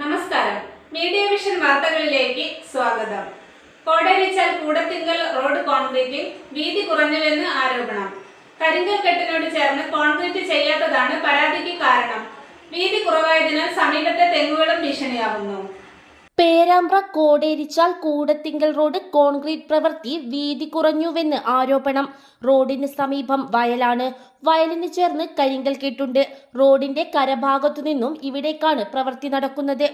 നമസ്കാരം. Media vision വാർത്തകളിലേക്ക് സ്വാഗതം. കോടരിച്ചാൽ കൂടത്തിങ്കൽ റോഡ് കോൺക്രീറ്റിംഗ് വീതി കുറഞ്ഞുവെന്ന് ആരോപണം. കരിങ്കൽ കെട്ടിനോട് ചേർന്ന് കോൺക്രീറ്റ് ചെയ്യാത്തതാണ് പരാതിക്ക് കാരണം. വീതി കുറവായതിനാൽ സമീപത്തെ തെങ്ങുകളും ഭീഷണിയാവുന്നു. പേരാമ്പ്ര കോടേരിച്ചാൽ കൂടത്തിങ്കൽ റോഡ് കോൺക്രീറ്റ് പ്രവൃത്തി വീതി കുറഞ്ഞുവെന്ന് ആരോപണം. റോഡിന് സമീപം വയലാണ്. വയലിന് ചേർന്ന് കരിങ്കൽ കെട്ടുണ്ട്. റോഡിന്റെ കരഭാഗത്തു നിന്നും ഇവിടേക്കാണ് പ്രവൃത്തി നടക്കുന്നത്.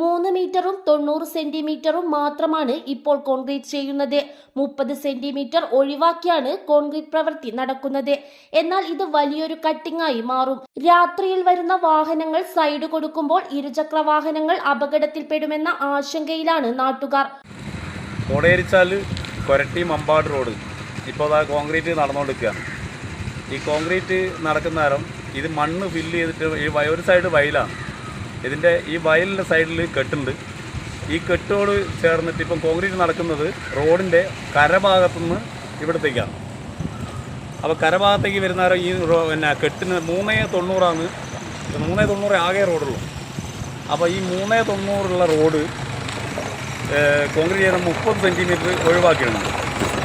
മൂന്ന് മീറ്ററും തൊണ്ണൂറ് സെന്റിമീറ്ററും മാത്രമാണ് ഇപ്പോൾ കോൺക്രീറ്റ് ചെയ്യുന്നത്. മുപ്പത് സെന്റിമീറ്റർ ഒഴിവാക്കിയാണ് കോൺക്രീറ്റ് പ്രവൃത്തി നടക്കുന്നത്. എന്നാൽ ഇത് വലിയൊരു കട്ടിങ്ങായി മാറും. രാത്രിയിൽ വരുന്ന വാഹനങ്ങൾ സൈഡ് കൊടുക്കുമ്പോൾ ഇരുചക്ര വാഹനങ്ങൾ അപകടത്തിൽപ്പെടുമെന്ന ആശങ്കയിലാണ് നാട്ടുകാർ. മമ്പാട് റോഡ്. ഇപ്പോൾ കോൺക്രീറ്റ് നടന്നുകൊണ്ടിരിക്കുകയാണ് ഈ കോൺക്രീറ്റ് നടക്കുന്ന നേരം ഇത് മണ്ണ് ഫില്ല് ചെയ്തിട്ട് ഈ ഒരു സൈഡ് വയലാണ്. ഇതിന്റെ ഈ വയലിന്റെ സൈഡിൽ കെട്ടുണ്ട്. ഈ കെട്ടോട് ചേർന്നിട്ട് ഇപ്പം കോൺക്രീറ്റ് നടക്കുന്നത് റോഡിന്റെ കരഭാഗത്തുനിന്ന് ഇവിടത്തേക്കാണ്. അപ്പോൾ കരഭാഗത്തേക്ക് വരുന്ന നേരം ഈ പിന്നെ കെട്ടിന് മൂന്നേ തൊണ്ണൂറാണ്. മൂന്നേ തൊണ്ണൂറ് ആകെ റോഡുള്ളൂ. അപ്പോൾ ഈ മൂന്നേ തൊണ്ണൂറുള്ള റോഡ് കോൺക്രീറ്റ് ചെയ്ത മുപ്പത് സെന്റിമീറ്റർ ഒഴിവാക്കിയിട്ടുണ്ട്.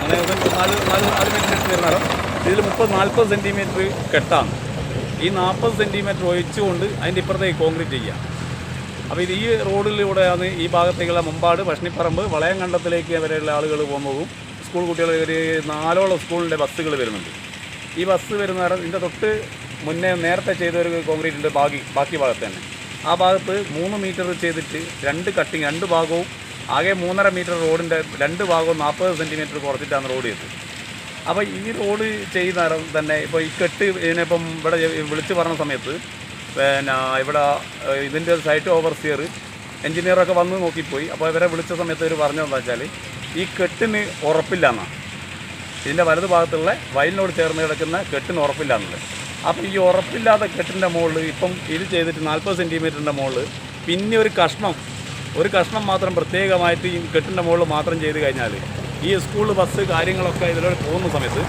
അങ്ങനെ നാല് നാല് നാല് വരുന്നേരം ഇതിൽ മുപ്പത് നാൽപ്പത് സെന്റിമീറ്റർ കെട്ടാണ്. ഈ നാൽപ്പത് സെന്റിമീറ്റർ ഒഴിച്ചുകൊണ്ട് അതിന്റെ ഇപ്പുറത്തേക്ക് കോൺക്രീറ്റ് ചെയ്യാം. അപ്പോൾ ഇത് ഈ റോഡിലൂടെയാണ് ഈ ഭാഗത്തേക്കുള്ള മുമ്പാട് പഷ്ണിപ്പറമ്പ് വളയം കണ്ടത്തിലേക്ക് വരെയുള്ള ആളുകൾ പോകുമ്പോഴും സ്കൂൾ കുട്ടികൾ ഒരു നാലോളം സ്കൂളിന്റെ ബസ്സുകൾ വരുന്നുണ്ട്. ഈ ബസ് വരുന്ന ഇതിന്റെ തൊട്ട് മുന്നേ നേരത്തെ ചെയ്ത ഒരു ഉണ്ട് ബാക്കി ബാക്കി ഭാഗത്ത് തന്നെ. ആ ഭാഗത്ത് മൂന്ന് മീറ്റർ ചെയ്തിട്ട് രണ്ട് കട്ടിങ് രണ്ട് ഭാഗവും ആകെ മൂന്നര മീറ്റർ റോഡിന്റെ രണ്ട് ഭാഗവും നാൽപ്പത് സെന്റിമീറ്റർ കുറച്ചിട്ടാണ് റോഡ് ചെയ്തത്. അപ്പോൾ ഈ റോഡ് ചെയ്യുന്ന തന്നെ ഇപ്പോൾ ഈ കെട്ട് ഇതിനിപ്പം ഇവിടെ വിളിച്ചു പറഞ്ഞ സമയത്ത് പിന്നെ ഇവിടെ ഇതിന്റെ സൈറ്റ് ഓവർസിയർ എഞ്ചിനീയറൊക്കെ വന്ന് നോക്കിപ്പോയി. അപ്പോൾ ഇവരെ വിളിച്ച സമയത്ത് ഇവർ പറഞ്ഞതെന്താ വെച്ചാൽ ഈ കെട്ടിന് ഉറപ്പില്ല എന്നാണ് ഇതിന്റെ വലതു ഭാഗത്തുള്ള വയലിനോട് ചേർന്ന് കിടക്കുന്ന കെട്ടിന് ഉറപ്പില്ല എന്നുള്ളത് അപ്പോൾ ഈ ഉറപ്പില്ലാത്ത കെട്ടിന്റെ മുകളിൽ ഇപ്പം ഇത് ചെയ്തിട്ട് നാൽപ്പത് സെന്റിമീറ്ററിന്റെ മുകളിൽ പിന്നെ ഒരു കഷ്ണം ഒരു കഷ്ണം മാത്രം പ്രത്യേകമായിട്ട് ഈ കെട്ടിന്റെ മുകളിൽ മാത്രം ചെയ്ത് കഴിഞ്ഞാൽ ഈ സ്കൂൾ ബസ് കാര്യങ്ങളൊക്കെ ഇതിലൂടെ പോകുന്ന സമയത്ത്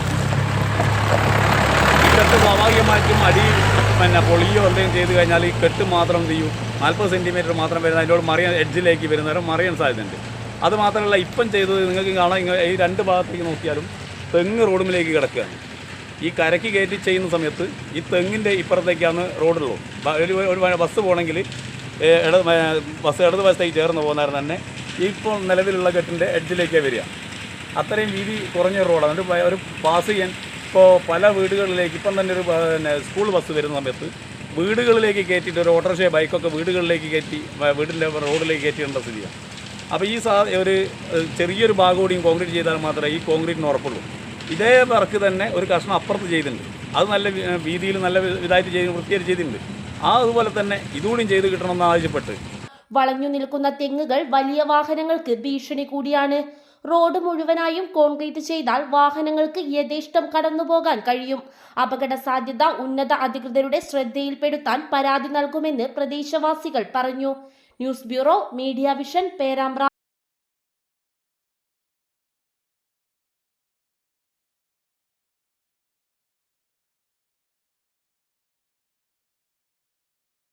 ഈ കെട്ട് സ്വാഭാവികമായിട്ടും അടി പിന്നെ പൊളിയോ എന്തെങ്കിലും ചെയ്ത് കഴിഞ്ഞാൽ ഈ കെട്ട് മാത്രം എന്ത് ചെയ്യും? നാൽപ്പത് സെന്റിമീറ്റർ മാത്രം വരുന്ന അതിനോട് മറിയാൻ എഡ്ജിലേക്ക് വരുന്നവരും മറിയാൻ സാധ്യതയുണ്ട്. അത് മാത്രമല്ല ഇപ്പം ചെയ്തത് നിങ്ങൾക്ക് കാണാം ഇങ്ങനെ ഈ രണ്ട് ഭാഗത്തേക്ക് നോക്കിയാലും തെങ്ങ് റോഡുമിലേക്ക് കിടക്കുകയാണ്. ഈ കരയ്ക്ക് കയറ്റി ചെയ്യുന്ന സമയത്ത് ഈ തെങ്ങിന്റെ ഇപ്പുറത്തേക്കാണ് റോഡുള്ളൂ ഒരു ഒരു ബസ് പോകണമെങ്കിൽ ഇട ബസ് ഇടത് വശത്തേക്ക് ചേർന്ന് പോകുന്നവർ തന്നെ ഇപ്പോൾ നിലവിലുള്ള കെട്ടിന്റെ എഡ്ജിലേക്കേ വരിക. അത്രയും വീതി കുറഞ്ഞ റോഡാണ് ഒരു ഒരു പാസ് ചെയ്യാൻ ഇപ്പോൾ പല വീടുകളിലേക്ക് ഇപ്പം തന്നെ ഒരു പിന്നെ സ്കൂൾ ബസ് വരുന്ന സമയത്ത് വീടുകളിലേക്ക് കയറ്റിയിട്ട് ഒരു ഓട്ടോറിക്ഷ ബൈക്കൊക്കെ വീടുകളിലേക്ക് കയറ്റി വീടിന്റെ റോഡിലേക്ക് കയറ്റിയിടേണ്ട സ്ഥിതിയാണ്. അപ്പോൾ ഈ സാ ഒരു ചെറിയൊരു ഭാഗം കൂടിയും കോൺക്രീറ്റ് ചെയ്താൽ മാത്രമേ ഈ കോൺക്രീറ്റിന് ഉറപ്പുള്ളൂ. ഇതേ വർക്ക് തന്നെ ഒരു കഷ്ണം അപ്പുറത്ത് ചെയ്തിട്ടുണ്ട്. അത് നല്ല വീതിയിൽ നല്ല ഇതായിട്ട് ചെയ്ത് വൃത്തിയായിട്ട് ചെയ്തിട്ടുണ്ട്. ആ അതുപോലെ തന്നെ ഇതുകൂടിയും ചെയ്ത് കിട്ടണമെന്ന് ആവശ്യപ്പെട്ട്. വളഞ്ഞു നിൽക്കുന്ന തെങ്ങുകൾ വലിയ വാഹനങ്ങൾക്ക് ഭീഷണി കൂടിയാണ്. റോഡ് മുഴുവനായും കോൺക്രീറ്റ് ചെയ്താൽ വാഹനങ്ങൾക്ക് യഥേഷ്ടം കടന്നുപോകാൻ കഴിയും. അപകട സാധ്യത ഉന്നത അധികൃതരുടെ ശ്രദ്ധയിൽപ്പെടുത്താൻ പരാതി നൽകുമെന്ന് പ്രദേശവാസികൾ പറഞ്ഞു. News bureau media vision Perambra